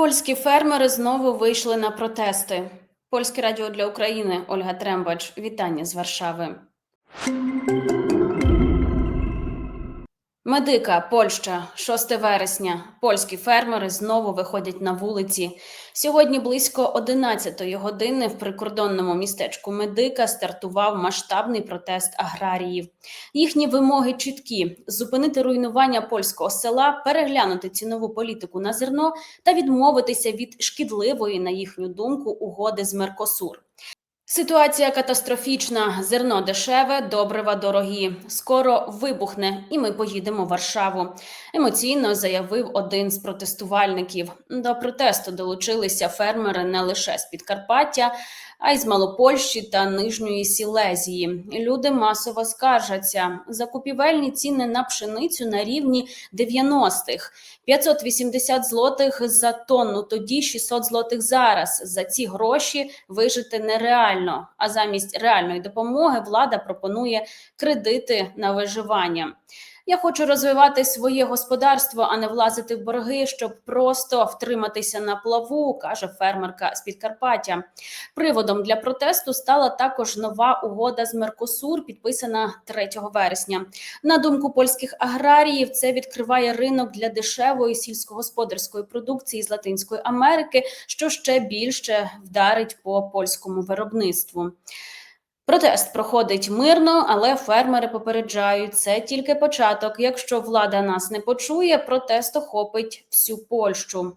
Польські фермери знову вийшли на протести. Польське радіо для України Ольга Трембач. Вітання з Варшави. Медика, Польща, 6 вересня. Польські фермери знову виходять на вулиці. Сьогодні близько 11 години в прикордонному містечку Медика стартував масштабний протест аграріїв. Їхні вимоги чіткі: зупинити руйнування польського села, переглянути цінову політику на зерно та відмовитися від шкідливої, на їхню думку, угоди з Меркосур. Ситуація катастрофічна. Зерно дешеве, добрива дорогі. Скоро вибухне, і ми поїдемо в Варшаву. Емоційно заявив один з протестувальників. До протесту долучилися фермери не лише з Підкарпаття, а й з Малопольщі та Нижньої Сілезії. Люди масово скаржаться. Закупівельні ціни на пшеницю на рівні 90-х. 580 злотих за тонну, тоді 600 злотих зараз. За ці гроші вижити нереально. А замість реальної допомоги влада пропонує кредити на виживання. Я хочу розвивати своє господарство, а не влазити в борги, щоб просто втриматися на плаву, каже фермерка з Підкарпаття. Приводом для протесту стала також нова угода з Меркосур, підписана 3 вересня. На думку польських аграріїв, це відкриває ринок для дешевої сільськогосподарської продукції з Латинської Америки, що ще більше вдарить по польському виробництву. Протест проходить мирно, але фермери попереджають, це тільки початок. Якщо влада нас не почує, протест охопить всю Польщу.